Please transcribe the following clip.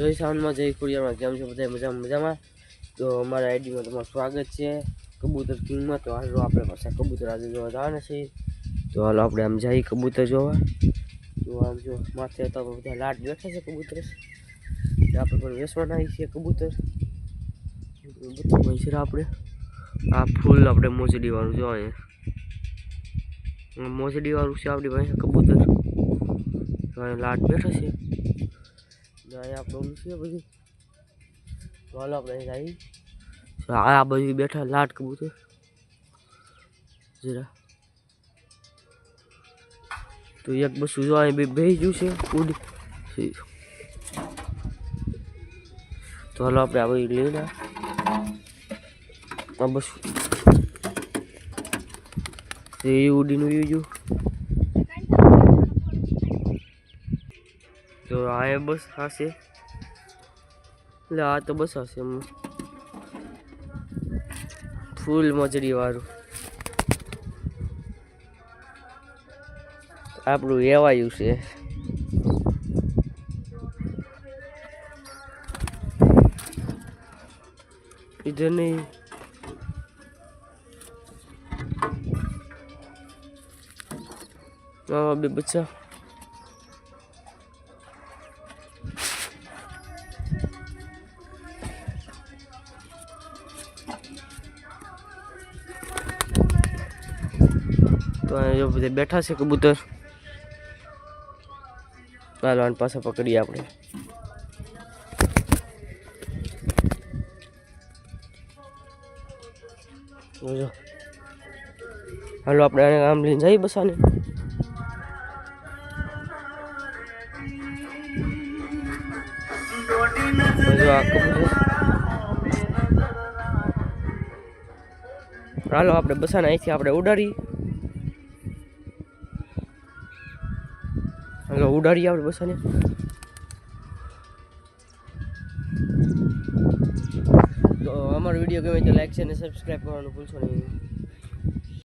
જય સાઉન્ડમાં જય કુરિયરમાં કેમ છો બધા મજામાં મજામાં? તો અમારા આઈડીમાં તમારું સ્વાગત છે. કબૂતર કિંગમાં તો હાલો આપણે પાછા કબૂતર આજે જોવા જવાના છે તો હાલો આપણે આમ જઈએ કબૂતર જોવા. તો આમ જો, માથે તો બધા લાટ બેઠા છે કબૂતર. આપણે પણ વેસવાના છીએ કબૂતર. બધું છે આપણે. આ ફૂલ આપણે મોજડીવાળું જો અહીંયા મોજડી છે આપણી પાસે કબૂતર. લાટ બેઠા છે. ને અહીંયા આપણે ઓલું છે બધું તો હાલો આપણે અહીં આવી તો આ બાજુ બેઠા લાટ કબૂતર જરા તો એક બસ જો અહીં બે બેસી ગયું છે ઉડી તો હાલો આપણે આ બધું લઈને આ બસ એ ઉડીને ઉઈ ગયું તો આ એ બસ હશે એટલે આ તો બસ હશે ફૂલ મજડી વાળું આપણું એવાયું છે. ઇધર નહીં. આવા બે બચ્ચા. તો જો બેઠા છે કબૂતર. ચાલો આને પાછા પકડીએ આપણે. જો. હાલો, આપણે આને આમ લઈને જઈએ બસાને. હાલો, આપણે બસાને અહીંથી આપણે ઉડાડી હાલો ઉડાડીએ આપણે બસાને તો અમારો વીડિયો ગમે તો લાઈક છે અને સબસ્ક્રાઈબ કરવાનું ભૂલશો નહીં.